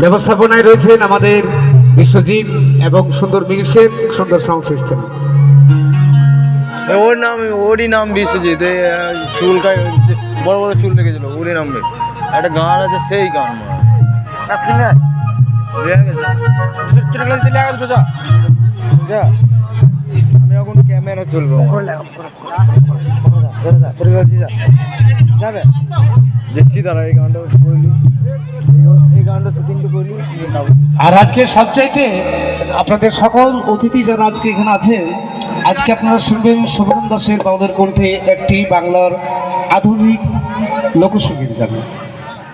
ব্যবস্থাপনায় রয়েছেন আমাদের বিশ্বজিৎ এবং সুন্দর মিউজিক সুন্দর সাউন্ড সিস্টেম ওর নাম ওরই নাম বিশ্বজিৎ এই চুল বড় বড় চুল রেখেছিল ওরই নাম একটা গান আছে সেই গান মনে হয়। আমি এখন ক্যামেরা চলবো যাবে দেখছি দাঁড়া এই গানটা আর আজকে সবচাইতে আপনাদের সকল অতিথি যারা আজকে এখানে আছেন, আজকে আপনারা শুনবেন শোভন দাসের বাউলের কণ্ঠে একটি বাংলার আধুনিক লোকসঙ্গীত গান।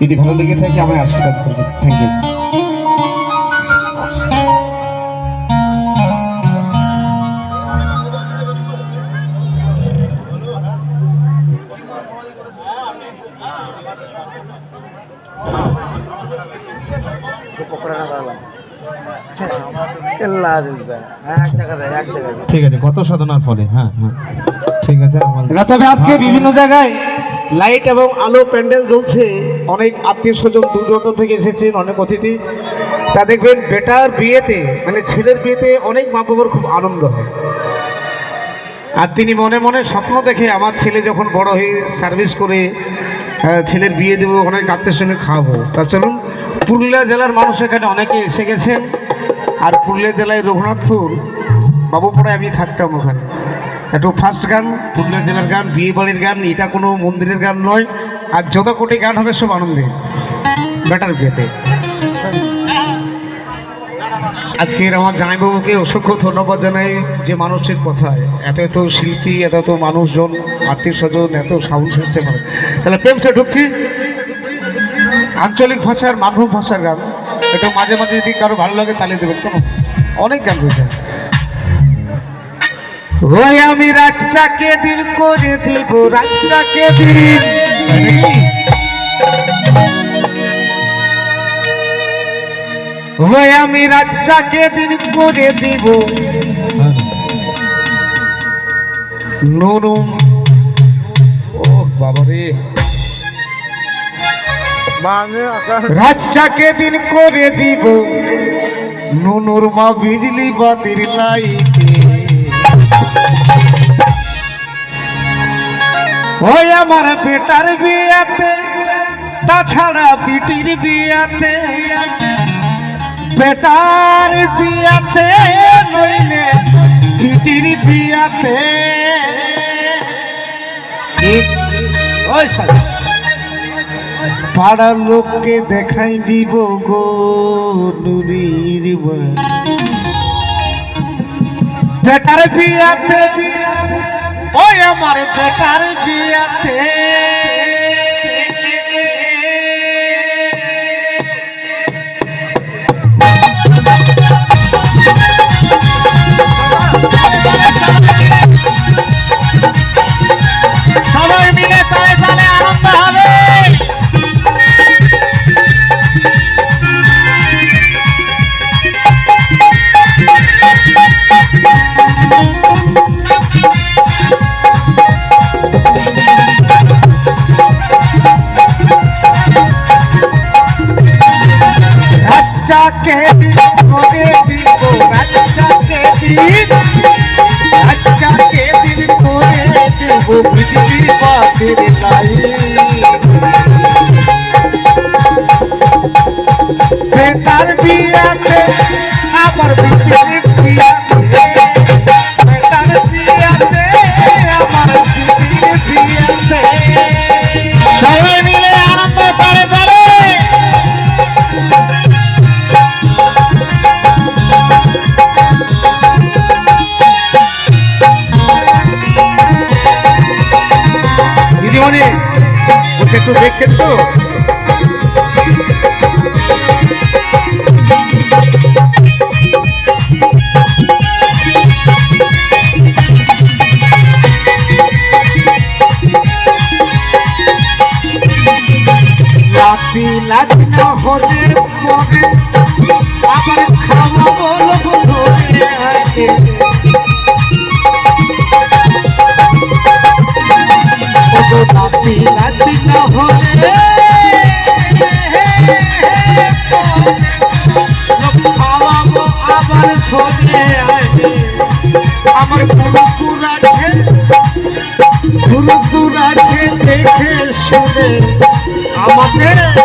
যদি ভালো লেগে থাকে আমায় আশীর্বাদ করবেন। থ্যাংক ইউ ঠিক আছে, কত সাধনার ফলে? হ্যাঁ হ্যাঁ। ঠিক আছে তবে আজকে বিভিন্ন জায়গায় লাইট এবং আলো প্যান্ডেল জ্বলছে। অনেক আত্মীয় স্বজন দূর দূরান্ত থেকে এসেছেন, অনেক অতিথি। তা দেখবেন, বেটার বিয়েতে মানে ছেলের বিয়েতে অনেক মা বাবার খুব আনন্দ হয়। আর তিনি মনে মনে স্বপ্ন দেখে আমার ছেলে যখন বড় হয়ে সার্ভিস করে ছেলের বিয়ে দেবো, ওখানে কাঁদতে সঙ্গে খাওয়াবো। তা চলুন, পুরুলিয়া জেলার মানুষ এখানে অনেকে এসে গেছেন আর পুরুলিয়া জেলায় রঘুনাথপুর, বাবুপাড়ায় আমি থাকতাম ওখানে। একটু ফার্স্ট গান, পুরুলিয়া জেলার গান বিয়ে বাড়ির গান, এটা কোনো মন্দিরের গান নয়। আর যত কোটি গান হবে সব আনন্দে ব্যাটার বিয়েতে আজকের আমার জামাইবাবুকে অসংখ্য ধন্যবাদ জানাই যে মানুষের কথায়। এত এত শিল্পী, এত এত মানুষজন, আত্মীয় স্বজন, এত সাউন্ড সিস্টেম তাহলে প্রেমসে ঢুকছি। আঞ্চলিক ভাষার মানব ভাষার গান। এটা মাঝে মাঝে যদি কারও ভালো লাগে তাহলে দেবেন। কেন অনেক গান রয়েছে আমি রাতটাকে দিন করে দিব, রাতটাকে দিন। ওই আমি রাতটাকে দিন করে দিব। নরম। ও বাবা রে রাতটাকে দিন করে দিব। নুনুর মা বিজলি বাতির লাইতে ওই আমার বেটার বিয়াতে তাছাড়া বিটির বিয়াতে বেটার বিয়াতে নইলে বিটির বিয়াতে। ওই লোককে দেখাই দিব গো নুরির। বেটার বিয়াতে, ওই আমার বেটার বিয়াতে। রাজাকে দিন করে দিব রাজাকে দিন রাজাকে দিদিমণি বলছে একটু দেখছেন তো? লাফি লাফি না হলে লাতি লাতি না হলে খাওয়াবো আবার আমাদের